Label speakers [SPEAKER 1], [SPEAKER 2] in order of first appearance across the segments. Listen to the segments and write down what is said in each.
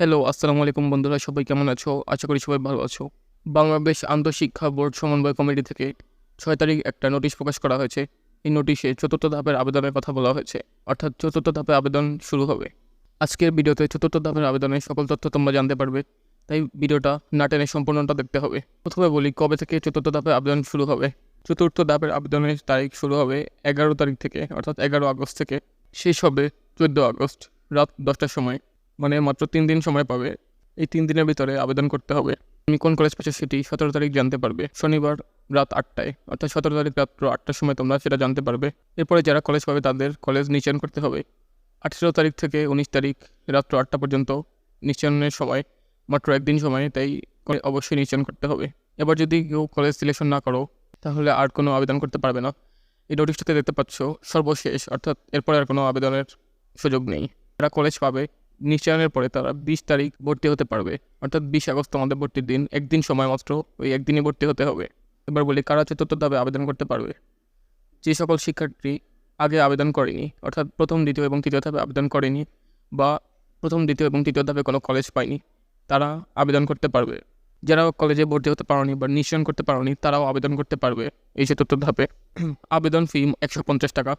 [SPEAKER 1] Hello আসসালামু আলাইকুম বন্ধুরা, সবাই কেমন আছো? আশা করি সবাই ভালো আছো। বাংলাদেশ আন্তঃশিক্ষা বোর্ড সমন্বয় কমিটি থেকে ছয় তারিখ একটা নোটিশ প্রকাশ করা হয়েছে। এই নোটিশে চতুর্থ ধাপের আবেদনের কথা বলা হয়েছে, অর্থাৎ চতুর্থ ধাপে আবেদন শুরু হবে। আজকের ভিডিওতে চতুর্থ ধাপের আবেদনের সকল তথ্য তোমরা জানতে পারবে, তাই ভিডিওটা না টেনে সম্পূর্ণটা দেখতে হবে। প্রথমে বলি, কবে থেকে চতুর্থ ধাপে আবেদন শুরু হবে? চতুর্থ ধাপের আবেদনের তারিখ শুরু হবে এগারো তারিখ থেকে, অর্থাৎ এগারো আগস্ট থেকে। শেষ হবে চোদ্দ আগস্ট, রাত দশটার সময়। মানে মাত্র তিন দিন সময় পাবে। এই তিন দিনের ভিতরে আবেদন করতে হবে। তুমি কোন কলেজ পেছো সেটি সতেরো তারিখ জানতে পারবে। শনিবার রাত আটটায়, অর্থাৎ সতেরো তারিখ রাত্র আটটার সময় তোমরা সেটা জানতে পারবে। এরপরে যারা কলেজ পাবে তাদের কলেজ নিচয়ন করতে হবে। আঠেরো তারিখ থেকে উনিশ তারিখ রাত্র আটটা পর্যন্ত নিচয়নের সময়, মাত্র একদিন সময়, তাই অবশ্যই নিচয়ন করতে হবে। এবার যদি কেউ কলেজ সিলেকশন না করো, তাহলে আর কোনো আবেদন করতে পারবে না। এই নোটিশটাতে দেখতে পাচ্ছ, সর্বশেষ, অর্থাৎ এরপরে আর কোনো আবেদনের সুযোগ নেই। যারা কলেজ পাবে নিশ্চয়নের পরে তারা বিশ তারিখ ভর্তি হতে পারবে। অর্থাৎ বিশ আগস্ট আমাদের ভর্তির দিন। একদিন সময় মাত্র, ওই একদিনই ভর্তি হতে হবে। এবার বলি, কারা চতুর্থ ধাপে আবেদন করতে পারবে? যে সকল শিক্ষার্থী আগে আবেদন করেনি, অর্থাৎ প্রথম, দ্বিতীয় এবং তৃতীয় ধাপে আবেদন করেনি বা প্রথম, দ্বিতীয় এবং তৃতীয় ধাপে কোনো কলেজ পায়নি, তারা আবেদন করতে পারবে। যারা কলেজে ভর্তি হতে পারোনি বা নিশ্চয়ন করতে পারোনি, তারাও আবেদন করতে পারবে এই চতুর্থ ধাপে। আবেদন ফি একশো পঞ্চাশ টাকা।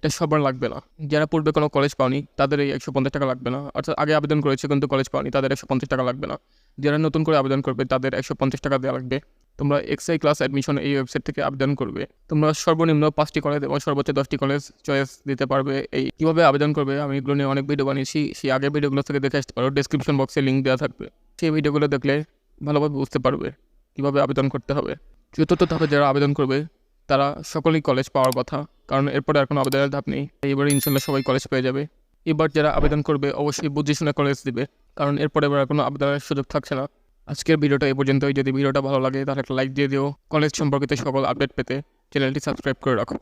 [SPEAKER 1] এটা সবার লাগবে না। যারা পূর্বে কোনো কলেজ পাওনি, তাদের এই একশো পঞ্চাশ টাকা লাগবে না। অর্থাৎ আগে আবেদন করেছে কিন্তু কলেজ পাওনি, তাদের একশো পঞ্চাশ টাকা লাগবে না। যারা নতুন করে আবেদন করবে, তাদের একশো পঞ্চাশ টাকা দেওয়া লাগবে। তোমরা এক্সআই ক্লাস অ্যাডমিশন এই ওয়েবসাইট থেকে আবেদন করবে। তোমরা সর্বনিম্ন পাঁচটি কলেজ এবং সর্বোচ্চ দশটি কলেজ চয়েস দিতে পারবে। এই কীভাবে আবেদন করবে, আমি এগুলো নিয়ে অনেক ভিডিও বানিয়েছি। সেই আগের ভিডিওগুলো থেকে দেখে আসতে পারো। ডিসক্রিপশন বক্সে লিঙ্ক দেওয়া থাকবে। সেই ভিডিওগুলো দেখলে ভালোভাবে বুঝতে পারবে কীভাবে আবেদন করতে হবে। চতুর্থ ধাপে যারা আবেদন করবে, তারা সকলেই কলেজ পাওয়ার কথা। কারণ এরপরে আর কোনো আবেদনের ধাপ নেই। এবার ইনশাল্লাহ সবাই কলেজ পেয়ে যাবে। এবার যারা আবেদন করবে, অবশ্যই বুঝে শুনে কলেজ দিবে। কারণ এরপরে এবার কোনো আবেদনের সুযোগ থাকছে না। আজকের ভিডিওটা এই পর্যন্তই। যদি ভিডিওটা ভালো লাগে, তাহলে একটা লাইক দিয়ে দিও। কলেজ সম্পর্কিত সকল আপডেট পেতে চ্যানেলটি সাবস্ক্রাইব করে রাখো।